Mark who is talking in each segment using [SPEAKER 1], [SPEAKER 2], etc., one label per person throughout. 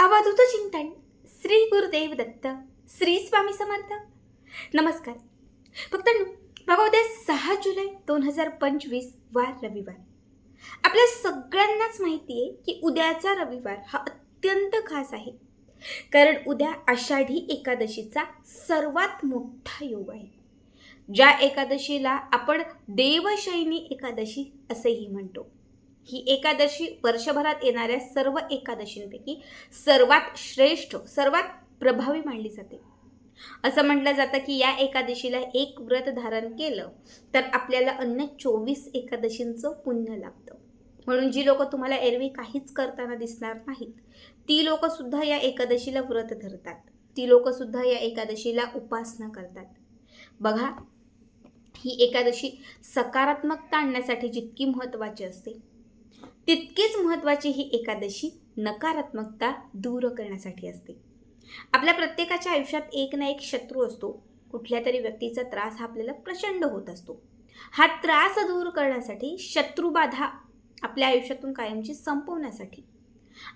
[SPEAKER 1] अवधूत चिंतन श्री गुरुदेव दत्त श्री स्वामी समर्थ. नमस्कार. फक्त बघा उद्या सहा जुलै दोन हजार पंचवीस वार रविवार. आपल्या सगळ्यांनाच माहिती आहे की उद्याचा रविवार हा अत्यंत खास आहे. कारण उद्या आषाढी एकादशीचा सर्वात मोठा योग आहे. ज्या एकादशीला आपण देवशैनी एकादशी असेही म्हणतो. ही एकादशी वर्षभरात येणाऱ्या सर्व एकादशींपैकी सर्वात श्रेष्ठ सर्वात प्रभावी मानली जाते. असं म्हटलं जातं की या एकादशीला एक व्रत धारण केलं तर आपल्याला अन्य चोवीस एकादशींचं पुण्य लागतं म्हणून जी लोक तुम्हाला एरवी काहीच करताना दिसणार नाहीत ती लोक सुद्धा या एकादशीला व्रत धरतात. ती लोक सुद्धा या एकादशीला उपासना करतात. बघा ही एकादशी सकारात्मकता आणण्यासाठी जितकी महत्त्वाची असते तितकीच महत्त्वाची ही एकादशी नकारात्मकता दूर करण्यासाठी असते. आपल्या प्रत्येकाच्या आयुष्यात एक ना एक शत्रू असतो. कुठल्या तरी व्यक्तीचा त्रास हा आपल्याला प्रचंड होत असतो. हा त्रास दूर करण्यासाठी शत्रुबाधा आपल्या आयुष्यातून कायमची संपवण्यासाठी.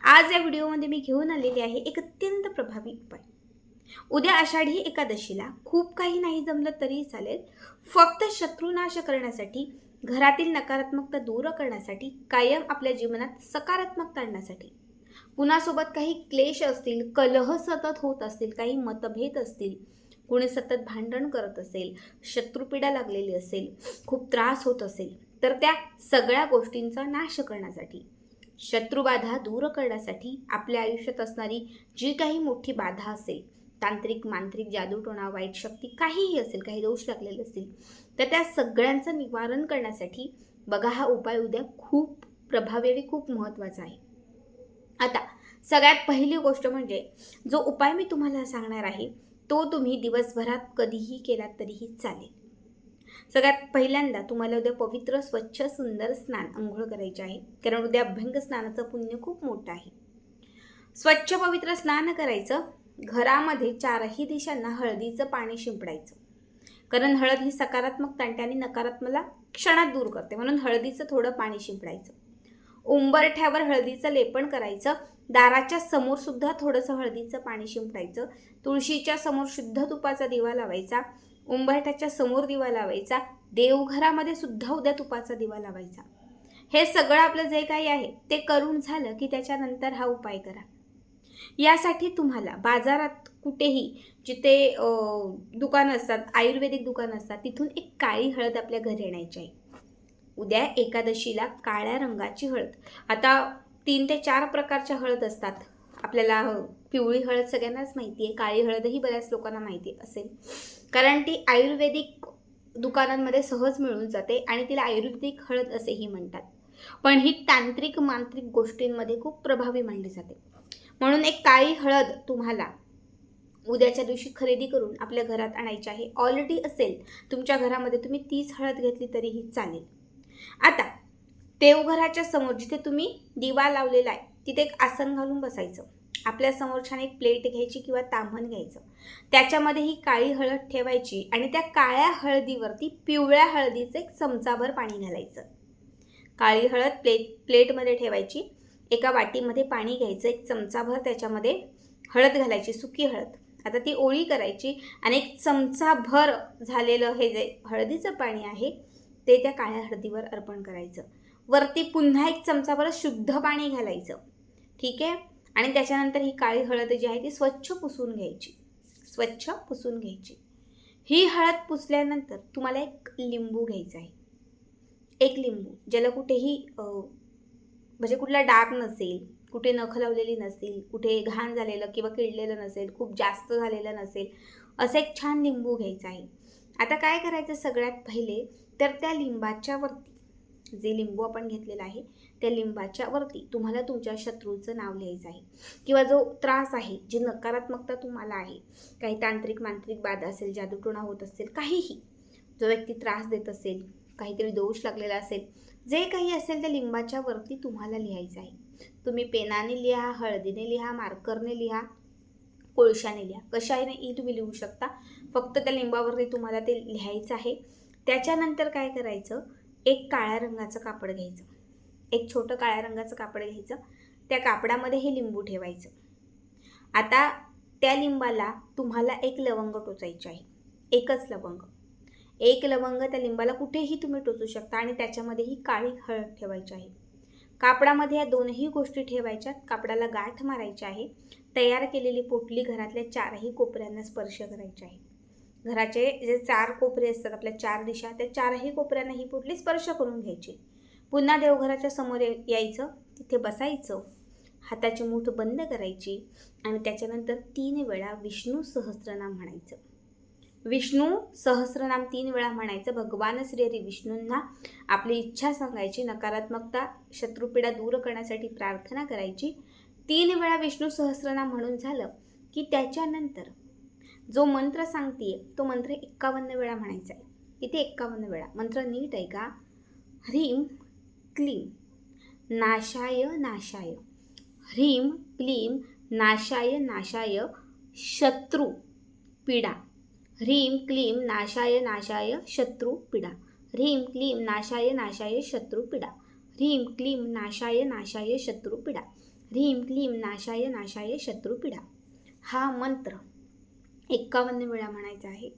[SPEAKER 1] आज या व्हिडिओमध्ये मी घेऊन आलेली आहे एक अत्यंत प्रभावी उपाय. उद्या आषाढी एकादशीला खूप काही नाही जमलं तरी चालेल. फक्त शत्रुनाश करण्यासाठी घरातील नकारात्मकता दूर करण्यासाठी कायम आपल्या जीवनात सकारात्मकता आणण्यासाठी. कुणासोबत काही क्लेश असतील कलह सतत होत असतील काही मतभेद असतील कुणी सतत भांडण करत असेल शत्रुपीडा लागलेली असेल खूप त्रास होत असेल तर त्या सगळ्या गोष्टींचा नाश करण्यासाठी. शत्रुबाधा दूर करण्यासाठी आपल्या आयुष्यात असणारी जी काही मोठी बाधा असेल तांत्रिक मांत्रिक जादूटोणा वाईट शक्ती काहीही असेल काही दोष लागलेले असतील तर त्या सगळ्यांचं निवारण करण्यासाठी बघा हा उपाय उद्या खूप प्रभावी आणि खूप महत्त्वाचा आहे. आता सगळ्यात पहिली गोष्ट म्हणजे जो उपाय मी तुम्हाला सांगणार आहे तो तुम्ही दिवसभरात कधीही केलात तरीही चालेल. सगळ्यात पहिल्यांदा तुम्हाला उद्या पवित्र स्वच्छ सुंदर स्नान आंघोळ करायचे आहे कारण उद्या अभ्यंग स्नानाचं पुण्य खूप मोठं आहे. स्वच्छ पवित्र स्नान करायचं घरामध्ये चारही दिशांना हळदीचं पाणी शिंपडायचं. कारण हळद ही सकारात्मक तंट्याने नकारात्मकला क्षणात दूर करते. म्हणून हळदीचं थोडं पाणी शिंपडायचं. उंबरठ्यावर हळदीचं लेपन करायचं. दाराच्या समोर सुद्धा थोडंसं हळदीचं पाणी शिंपडायचं. तुळशीच्या समोर शुद्ध तुपाचा दिवा लावायचा. उंबरठ्याच्या समोर दिवा लावायचा. देवघरामध्ये सुद्धा उद्या तुपाचा दिवा लावायचा. हे सगळं आपलं जे काही आहे ते करून झालं की त्याच्यानंतर हा उपाय करा. यासाठी तुम्हाला बाजारात कुठेही जिथे दुकानं असतात आयुर्वेदिक दुकानं असतात तिथून एक काळी हळद आपल्या घरी आणायची आहे. उद्या एकादशीला काळ्या रंगाची हळद. आता तीन ते चार प्रकारच्या हळद असतात. आपल्याला पिवळी हळद सगळ्यांनाच माहिती आहे काळी हळदही बऱ्याच लोकांना माहिती असेल. कारण ती आयुर्वेदिक दुकानांमध्ये सहज मिळून जाते आणि तिला आयुर्वेदिक हळद असेही म्हणतात. पण ही तांत्रिक मांत्रिक गोष्टींमध्ये खूप प्रभावी मानली जाते. म्हणून एक काळी हळद तुम्हाला उद्याच्या दिवशी खरेदी करून आपल्या घरात आणायची आहे. ऑलरेडी असेल तुमच्या घरामध्ये तुम्ही तीच हळद घेतली तरीही चालेल. आता देवघराच्या समोर जिथे तुम्ही दिवा लावलेला आहे तिथे एक आसन घालून बसायचं. आपल्यासमोर छान एक प्लेट घ्यायची किंवा तांभण घ्यायचं. त्याच्यामध्ये ही काळी हळद ठेवायची आणि त्या काळ्या हळदीवरती पिवळ्या हळदीचं एक चमचाभर पाणी घालायचं. काळी हळद प्लेट प्लेटमध्ये ठेवायची. एका वाटीमध्ये पाणी घ्यायचं एक चमचाभर त्याच्यामध्ये हळद घालायची सुकी हळद. आता ती ओळी करायची आणि एक चमचाभर झालेलं हे जे हळदीचं पाणी आहे ते त्या काळ्या हळदीवर अर्पण करायचं. वरती पुन्हा एक चमचाभर शुद्ध पाणी घालायचं. ठीक आहे? आणि त्याच्यानंतर ही काळी हळद जी आहे ती स्वच्छ पुसून घ्यायची. स्वच्छ पुसून घ्यायची. ही हळद पुसल्यानंतर तुम्हाला एक लिंबू घ्यायचा आहे. एक लिंबू ज्याला कुठेही म्हणजे कुठला डाग नसेल कुठे नख लावलेली नसेल कुठे घाण झालेलं किंवा किडलेलं नसेल खूप जास्त झालेलं नसेल असं एक छान लिंबू घ्यायचा आहे. आता काय करायचं सगळ्यात पहिले? तर त्या लिंबाच्या वरती जे लिंबू आपण घेतलेलं आहे त्या लिंबाच्या वरती तुम्हाला तुमच्या शत्रूचं नाव लिहायचं आहे. किंवा जो त्रास आहे जी नकारात्मकता तुम्हाला आहे काही तांत्रिक मांत्रिक बाधा असेल जादूटोणा होत असेल काहीही जो व्यक्ती त्रास देत असेल काहीतरी दोष लागलेला असेल जे काही असेल त्या लिंबाच्या वरती तुम्हाला लिहायचं आहे. तुम्ही पेनाने लिहा हळदीने लिहा मार्करने लिहा कोळशाने लिहा. कशानेही तुम्ही लिहू शकता? फक्त त्या लिंबावरती तुम्हाला ते लिहायचं आहे. त्याच्यानंतर काय करायचं? एक काळ्या रंगाचं कापड घ्यायचं. एक छोटं काळ्या रंगाचं कापड घ्यायचं. त्या कापडामध्ये हे लिंबू ठेवायचं. आता त्या लिंबाला तुम्हाला एक लवंग टोचायची आहे. एकच लवंग. एक लवंग त्या लिंबाला कुठेही तुम्ही टोचू शकता आणि त्याच्यामध्येही काळी हळद ठेवायची आहे. कापडामध्ये या दोनही गोष्टी ठेवायच्यात. कापडाला गाठ मारायची आहे. तयार केलेली पोटली घरातल्या चारही कोपऱ्यांना स्पर्श करायची आहे. घराचे जे चार कोपरे असतात आपल्या चार दिशा त्या चारही कोपऱ्यांना ही पोटली स्पर्श करून घ्यायची. पुन्हा देवघराच्या समोर यायचं. तिथे बसायचं. हाताची मूठ बंद करायची आणि त्याच्यानंतर तीन वेळा विष्णू सहस्रनाम म्हणायचं. विष्णू सहस्रनाम तीन वेळा म्हणायचं. भगवान श्री हरी विष्णूंना आपली इच्छा सांगायची नकारात्मकता शत्रुपीडा दूर करण्यासाठी प्रार्थना करायची. तीन वेळा विष्णू सहस्रनाम म्हणून झालं की त्याच्यानंतर जो मंत्र सांगतीये तो मंत्र एक्कावन्न वेळा म्हणायचा आहे. इथे एक्कावन्न वेळा. मंत्र नीट आहे का ह्रीम क्लीम नाशाय नाशाय. ह्रीम क्लीम नाशाय नाशाय. शत्रू पीडा ह्रीं क्लीम नाशाय नाशाय शत्रू ह्रीं क्लीं क्लीम नाशाय नाशाय शत्रू ह्रीं क्लीं नाशाय नाशाय शत्रू ह्रीं क्लीं क्लीम नाशाय नाशाय शत्रू हा मंत्र एक्कावन्न वेळा म्हणायचा आहे.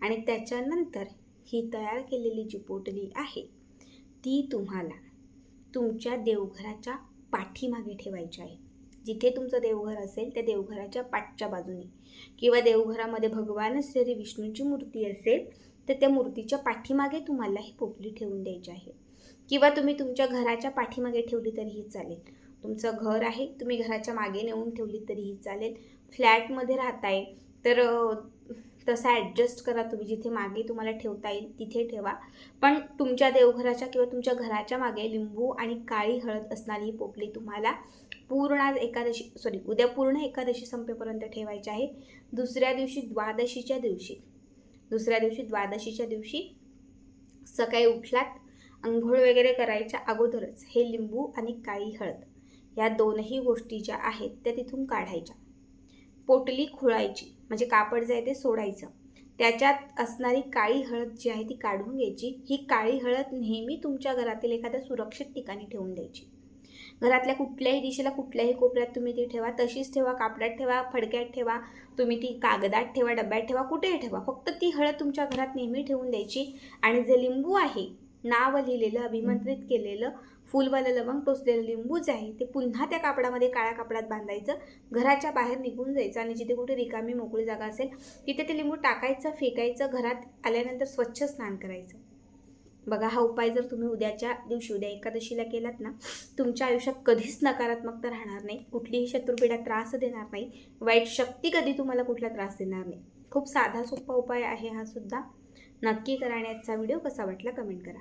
[SPEAKER 1] आणि त्याच्यानंतर ही तयार केलेली जी पोटली आहे ती तुम्हाला तुमच्या देवघराच्या पाठीमागे ठेवायची आहे. जिथे तुमचं देवघर असेल त्या देवघराच्या पाठच्या बाजूने. किंवा देवघरामध्ये भगवान श्री विष्णूची मूर्ती असेल तर त्या मूर्तीच्या पाठीमागे तुम्हाला ही पोपली ठेवून द्यायची आहे. किंवा तुम्ही तुमच्या घराच्या पाठीमागे ठेवली तरीही चालेल. तुमचं घर आहे तुम्ही घराच्या मागे नेऊन ठेवली तरीही चालेल. फ्लॅटमध्ये राहताय तर तसा ॲडजस्ट करा तुम्ही जिथे मागे तुम्हाला ठेवता येईल तिथे ठेवा. पण तुमच्या देवघराच्या किंवा तुमच्या घराच्या मागे लिंबू आणि काळी हळद असणारी ही पोपली तुम्हाला पूर्ण आज एकादशी सॉरी उद्या पूर्ण एकादशी संपेपर्यंत ठेवायची आहे. दुसऱ्या दिवशी द्वादशीच्या दिवशी. दुसऱ्या दिवशी द्वादशीच्या दिवशी सकाळी उठलात आंघोळ वगैरे करायच्या अगोदरच हे लिंबू आणि काळी हळद या दोनही गोष्टी ज्या आहेत त्या तिथून काढायच्या. पोटली खुळायची. म्हणजे कापड जे आहे ते सोडायचं. त्याच्यात असणारी काळी हळद जी आहे ती काढून घ्यायची. ही काळी हळद नेहमी तुमच्या घरातील एखाद्या सुरक्षित ठिकाणी ठेवून द्यायची. घरातल्या कुठल्याही दिशेला कुठल्याही कोपऱ्यात तुम्ही ती ठेवा. तशीच ठेवा कापडात ठेवा फडक्यात ठेवा. तुम्ही ती कागदात ठेवा डब्यात ठेवा कुठेही ठेवा. फक्त ती हळद तुमच्या घरात नेहमी ठेवून द्यायची. आणि जे लिंबू आहे नाव लिहिलेलं अभिमंत्रित केलेलं फुलवालं लवंग टोचलेलं लिंबू जे आहे ते पुन्हा त्या कापडामध्ये काळ्या कापडात बांधायचं घराच्या बाहेर निघून जायचं आणि जिथे कुठे रिकामी मोकळी जागा असेल तिथे ते लिंबू टाकायचं फेकायचं घरात आल्यानंतर स्वच्छ स्नान करायचं. बघा हा उपाय जर तुम्ही उद्याच्या दिवशी उद्या एकादशीला केलात ना तुमच्या आयुष्यात कधीच नकारात्मकता राहणार नाही कुठलीही शत्रुपीडा त्रास देणार नाही वाईट शक्ती कधी तुम्हाला कुठला त्रास देणार नाही. खूप साधा सोपा उपाय आहे हा सुद्धा. नक्की करा आणि आजचा व्हिडिओ कसा वाटला कमेंट करा.